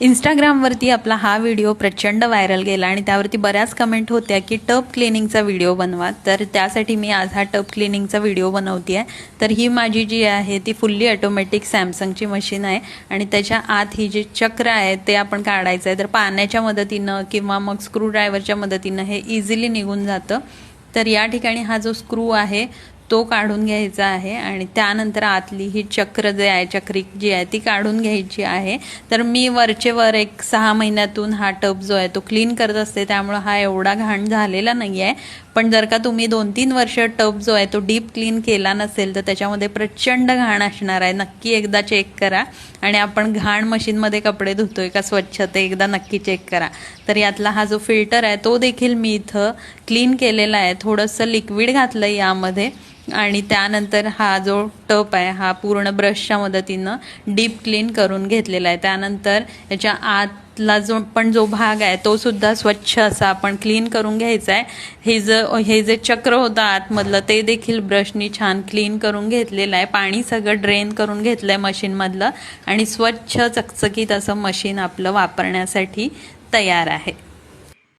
इंस्टाग्रामवरती आपला हा व्हिडिओ प्रचंड व्हायरल गेला आणि त्यावरती बऱ्याच कमेंट होत्या की टब क्लिनिंगचा व्हिडिओ बनवा. तर त्यासाठी मी आज हा टब क्लिनिंगचा व्हिडिओ बनवते आहे तर ही माझी जी आहे ती फुल्ली ऑटोमॅटिक सॅमसंगची मशीन आहे. आणि त्याच्या आत ही जे चक्र आहे ते आपण काढायचं आहे तर पाण्याच्या मदतीनं किंवा मग स्क्रूड्रायव्हरच्या मदतीनं हे इझिली निघून जातं. तर या ठिकाणी हा जो स्क्रू आहे तो काढून घ्यायचा आहे आणि त्यानंतर आतली ही चक्र जे आहे चक्री जी आहे ती काढून घ्यायची आहे. तर मी वरचे वर एक सहा महिन्यातून हा टब जो आहे तो क्लीन करत असते. त्यामुळं हा एवढा घाण झालेला नाही आहे पण जर का तुम्ही दोन तीन वर्ष टब जो आहे तो डीप क्लीन केला नसेल तर त्याच्यामध्ये प्रचंड घाण असणार आहे. नक्की एकदा चेक करा. आणि आपण घाण मशीनमध्ये कपडे धुतोय का स्वच्छ ते एकदा नक्की चेक करा. तर यातला हा जो फिल्टर आहे तो देखील मी इथं क्लीन केलेला आहे. थोडंसं लिक्विड घातलं यामध्ये. आणि त्यानंतर हा जो टप आहे हा पूर्ण ब्रशच्या मदतीनं डीप क्लीन करून घेतलेला आहे. त्यानंतर याच्या आतला जो पण जो भाग आहे तो सुद्धा स्वच्छ असा आपण क्लीन करून घ्यायचा आहे. हे ज हे जे चक्र होतं आतमधलं ते देखील ब्रशनी छान क्लीन करून घेतलेलं आहे. पाणी सगळं ड्रेन करून घेतलं आहे मशीनमधलं आणि स्वच्छ चकचकीत असं मशीन आपलं वापरण्यासाठी तयार आहे.